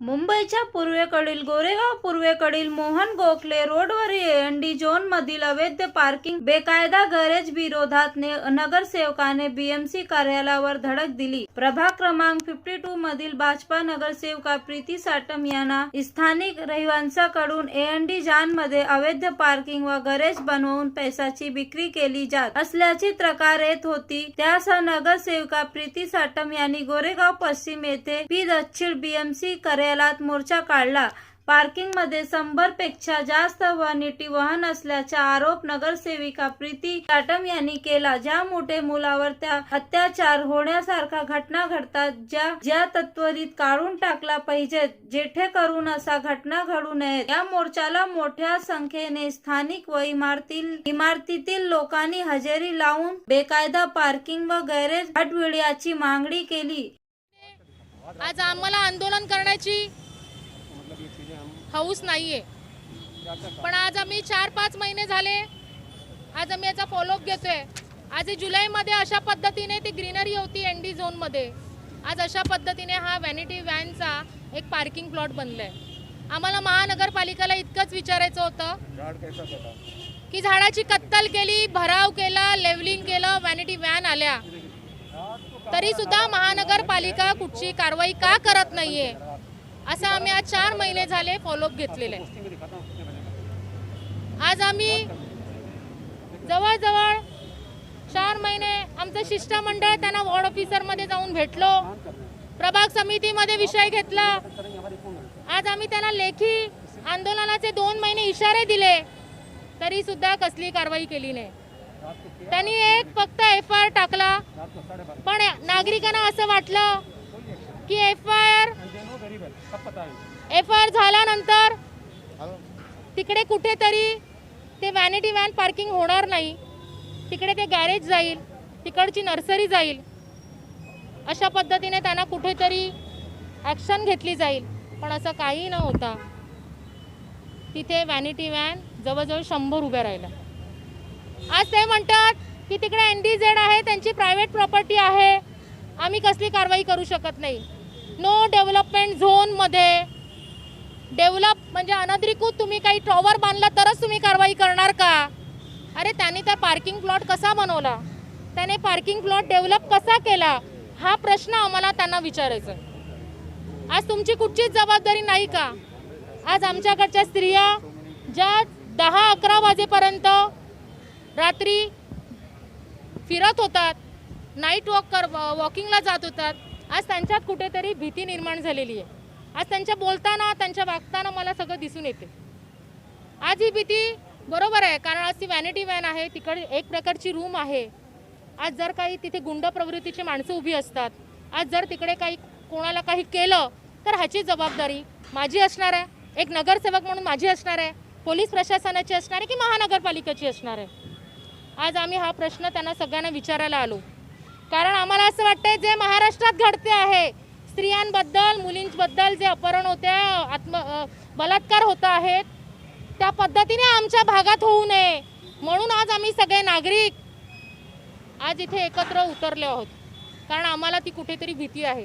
मुंबईच्या पूर्वेकडील गोरेगाव पूर्वेकडील मोहन गोखले रोडवरील एएनडी झोन मधील अवैध पार्किंग बेकायदा गॅरेज विरोधात ने- नगरसेवकाने बीएमसी कार्यालयावर धडक दिली. प्रभाग क्रमांक फिफ्टी टू मधील भाजपा नगरसेवका प्रीती साटम यांना स्थानिक रहिवाशांकडून एएनडी जानमध्ये अवैध पार्किंग व गॅरेज बनवून पैशाची विक्री केली जात असल्याची तक्रार येत होती. त्यासह नगरसेविका प्रीती साटम यांनी गोरेगाव पश्चिम येथे पी दक्षिण बीएमसी कार्यालयात मोर्चा काढला. पार्किंगमध्ये शंभरपेक्षा जास्त वनिटी वाहन असल्याचा आरोप नगरसेविका प्रीती टाटम यांनी केला ज्यामुळे मुलावर त्या अत्याचार होण्यासारखा घटना घडतात ज्या ज्या तत्वरीत काढून टाकला पाहिजे जेठे करून असा घटना घडू नये. या मोर्चाला मोठ्या संख्येने स्थानिक व इमारतील इमारतीतील लोकांनी हजेरी लावून बेकायदा पार्किंग व गॅरेज हटविण्याची मागणी केली. आज आम्हाला आंदोलन करण्याची हौस नाहीये. पण आज आम्ही चार पाच महिने झाले आज आम्ही याचा फॉलोअप घेतोय. आज जुलैमध्ये अशा पद्धतीने ती ग्रीनरी होती एन डी झोनमध्ये. आज अशा पद्धतीने हा व्हॅनिटी व्हॅनचा एक पार्किंग प्लॉट बनलाय. आम्हाला महानगरपालिकेला इतकंच विचारायचं होतं की झाडाची कत्तल केली भराव केला लेवलिंग केलं व्हॅनिटी व्हॅन आल्या. तरी सुद्धा महानगरपालिका कुठची कारवाई का करत नाहीये? असं आम्ही आज चार महिने झाले फॉलोअप घेतलेले. आज आम्ही जवळजवळ चार महिने आमचं शिष्टमंडळ त्यांना वॉर्ड ऑफिसरमध्ये जाऊन भेटलो. प्रभाग समितीमध्ये विषय घेतला. आज आम्ही त्यांना लेखी आंदोलनाचे दोन महिने इशारे दिले. तरी सुद्धा कसली कारवाई केली नाही. त्यांनी एक फक्त एफ आय आर टाकला. पण नागरिकांना असं वाटलं की F I R F I R झाल्यानंतर तिकडे कुठेतरी ते व्हॅनिटी व्हॅन पार्किंग होणार नाही. तिकडे ते गॅरेज जाईल तिकडची नर्सरी जाईल. अशा पद्धतीने त्यांना कुठेतरी ॲक्शन घेतली जाईल. पण असं काही न होता तिथे व्हॅनिटी व्हॅन जवळजवळ शंभर उभ्या राहिल्या. आज ते म्हणतात की तिकडे एन डी झेड आहे त्यांची प्रायव्हेट प्रॉपर्टी आहे. आम्ही कसली कारवाई करू शकत नाही. नो डेव्हलपमेंट झोनमध्ये डेव्हलप म्हणजे अनधिकृत तुम्ही काही टॉवर बांधला तरच तुम्ही कारवाई करणार का? अरे त्यांनी त्या पार्किंग प्लॉट कसा बनवला? त्याने पार्किंग प्लॉट डेव्हलप कसा केला? हा प्रश्न आम्हाला त्यांना विचारायचा आज तुमची कुठचीच जबाबदारी नाही का? आज आमच्याकडच्या स्त्रिया ज्या दहा अकरा वाजेपर्यंत रात्री फिरत होतात नाईट वॉक कर वॉकिंगला जात होतात. आज त्यांच्यात कुठेतरी भीती निर्माण झालेली आहे. आज त्यांच्या बोलताना त्यांच्या वागताना मला सगळं दिसून येते. आज ही भीती बरोबर आहे कारण आज ती व्हॅनिटी व्हॅन आहे तिकडे एक प्रकारची रूम आहे. आज जर काही तिथे गुंड प्रवृत्तीची माणसं उभी असतात आज जर तिकडे काही कोणाला काही केलं तर ह्याची जबाबदारी माझी असणार आहे. एक नगरसेवक म्हणून माझी असणार आहे पोलीस प्रशासनाची असणार आहे की महानगरपालिकेची असणार आहे? आज आम्ही हा प्रश्न त्यांना सगळ्यांना विचारायला आलो. कारण आम्हाला असं वाटतंय जे महाराष्ट्रात घडते आहे स्त्रियांबद्दल मुलींबद्दल जे अपहरण होते आत्म बलात्कार होत आहेत त्या पद्धतीने आमच्या भागात होऊ नये. म्हणून आज आम्ही सगळे नागरिक आज इथे एकत्र उतरले आहोत. कारण आम्हाला ती कुठेतरी भीती आहे.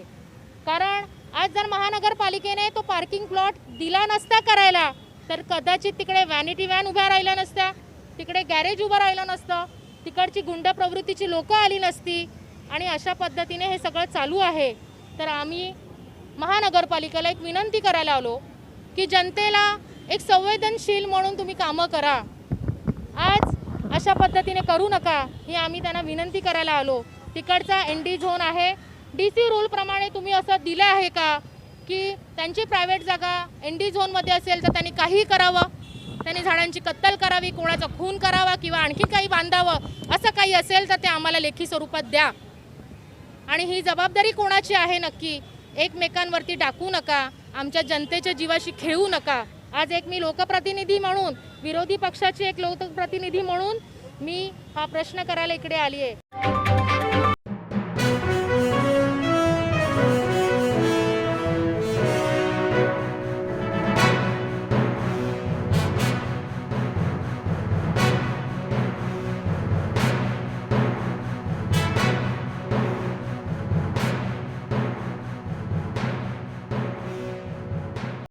कारण आज जर महानगरपालिकेने तो पार्किंग प्लॉट दिला नसता करायला तर कदाचित तिकडे व्हॅनिटी व्हॅन उभ्या राहिल्या नसत्या. तिकडे गॅरेज उभं राहिलं नसतं तिकडची गुंड प्रवृत्तीची लोकं आली नसती आणि अशा पद्धतीने हे सगळं चालू आहे. तर आम्ही महानगरपालिकेला एक विनंती करायला आलो की जनतेला एक संवेदनशील म्हणून तुम्ही कामं करा. आज अशा पद्धतीने करू नका ही आम्ही त्यांना विनंती करायला आलो. तिकडचा एन डी झोन आहे. डी सी रूलप्रमाणे तुम्ही असं दिलं आहे का की त्यांची प्रायव्हेट जागा एन डी झोनमध्ये असेल तर त्यांनी काहीही करावं? त्यांनी झाडांची कत्तल करावी कोणाचा खून करावा किंवा आणखी काही बांधावं असं काही असेल तर ते आम्हाला लेखी स्वरूपात द्या. आणि ही जबाबदारी कोणाची आहे नक्की? एकमेकांवरती टाकू नका आमच्या जनतेच्या जीवाशी खेळू नका. आज एक मी लोकप्रतिनिधी म्हणून विरोधी पक्षाची एक लोकप्रतिनिधी म्हणून मी हा प्रश्न करायला इकडे आली आहे